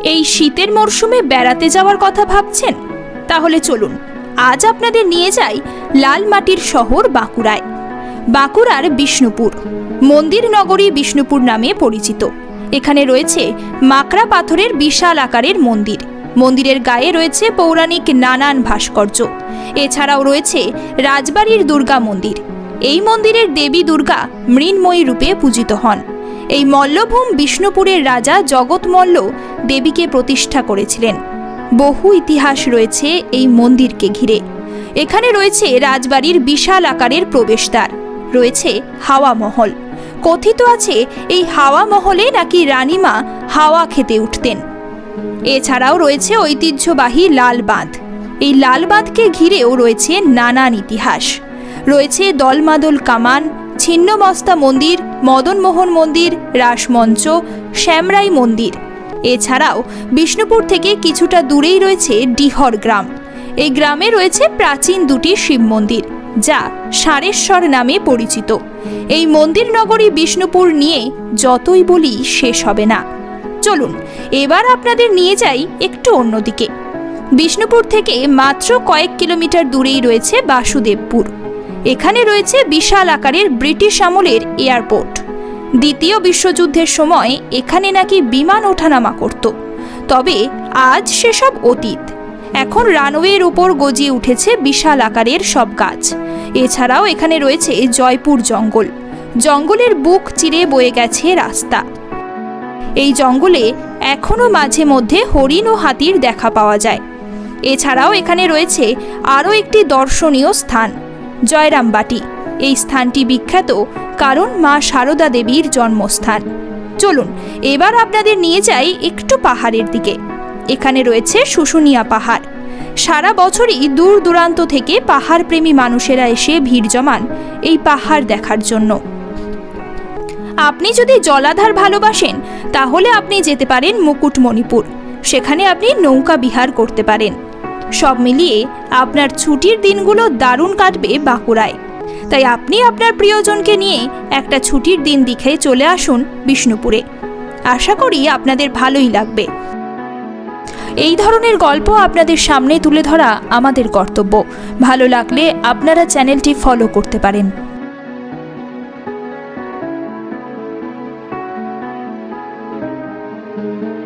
এই শীতের মরশুমে বেড়াতে যাওয়ার কথা ভাবছেন? তাহলে চলুন, আজ আপনাদের নিয়ে যাই লাল মাটির শহর বাঁকুড়ায়। বাঁকুড়ার বিষ্ণুপুর, মন্দির নগরী বিষ্ণুপুর নামে পরিচিত। এখানে রয়েছে মাকড়া পাথরের বিশাল আকারের মন্দির। মন্দিরের গায়ে রয়েছে পৌরাণিক নানান ভাস্কর্য। এছাড়াও রয়েছে রাজবাড়ির দুর্গা মন্দির। এই মন্দিরের দেবী দুর্গা মৃন্ময়ী রূপে পূজিত হন। এই মল্লভূম বিষ্ণুপুরের রাজা জগৎ মল্ল দেবীকে প্রতিষ্ঠা করেছিলেন। বহু ইতিহাস রয়েছে এই মন্দিরকে ঘিরে। এখানে রয়েছে রাজবাড়ির বিশাল আকারের প্রবেশদ্বার, রয়েছে হাওয়া মহল। কথিত আছে এই হাওয়া মহলে নাকি রানীমা হাওয়া খেতে উঠতেন। এছাড়াও রয়েছে ঐতিহ্যবাহী লাল বাঁধ এই লাল বাঁধকে ঘিরেও রয়েছে নানান ইতিহাস। রয়েছে দলমাদল কামান ছিন্নমস্তা মন্দির, মদনমোহন মন্দির, রাসমঞ্চ, শ্যামরাই মন্দির। এছাড়াও বিষ্ণুপুর থেকে কিছুটা দূরেই রয়েছে ডিহর গ্রাম। এই গ্রামে রয়েছে প্রাচীন দুটি শিব মন্দির, যা সারেশ্বর নামে পরিচিত। এই মন্দির নগরী বিষ্ণুপুর নিয়ে যতই বলি শেষ হবে না। চলুন, এবার আপনাদের নিয়ে যাই একটু অন্যদিকে। বিষ্ণুপুর থেকে মাত্র কয়েক কিলোমিটার দূরেই রয়েছে বাসুদেবপুর। এখানে রয়েছে বিশাল আকারের ব্রিটিশ আমলের এয়ারপোর্ট। দ্বিতীয় বিশ্বযুদ্ধের সময় এখানে নাকি বিমান ওঠানামা করত। তবে আজ সেসব অতীত। এখন রানওয়ের উপর গজিয়ে উঠেছে বিশাল আকারের সব গাছ এছাড়াও এখানে রয়েছে জয়পুর জঙ্গল। জঙ্গলের বুক চিরে বয়ে গেছে রাস্তা। এই জঙ্গলে এখনও মাঝে মধ্যে হরিণ ও হাতির দেখা পাওয়া যায়। এছাড়াও এখানে রয়েছে আরও একটি দর্শনীয় স্থান। জয়রামবাটি। এই স্থানটি বিখ্যাত কারণ মা সারদা দেবীর জন্মস্থান। চলুন, এবার আপনাদের নিয়ে যাই একটু পাহাড়ের দিকে। এখানে রয়েছে শুশুনিয়া পাহাড়। সারা বছরই দূর দূরান্ত থেকে পাহাড়প্রেমী মানুষেরা এসে ভিড় জমান এই পাহাড় দেখার জন্য। আপনি যদি জলাধার ভালোবাসেন, তাহলে আপনি যেতে পারেন মুকুটমণিপুর। সেখানে আপনি নৌকা বিহার করতে পারেন। সব মিলিয়ে আপনার ছুটির দিনগুলো দারুণ কাটবে বাঁকুড়ায়। তাই আপনি আপনার প্রিয়জনকে নিয়ে একটা ছুটির দিন দিখে চলে আসুন বিষ্ণুপুরে। আশা করি আপনাদের ভালোই লাগবে। এই ধরনের গল্প আপনাদের সামনে তুলে ধরা আমাদের কর্তব্য। ভালো লাগলে আপনারা চ্যানেলটি ফলো করতে পারেন। thank you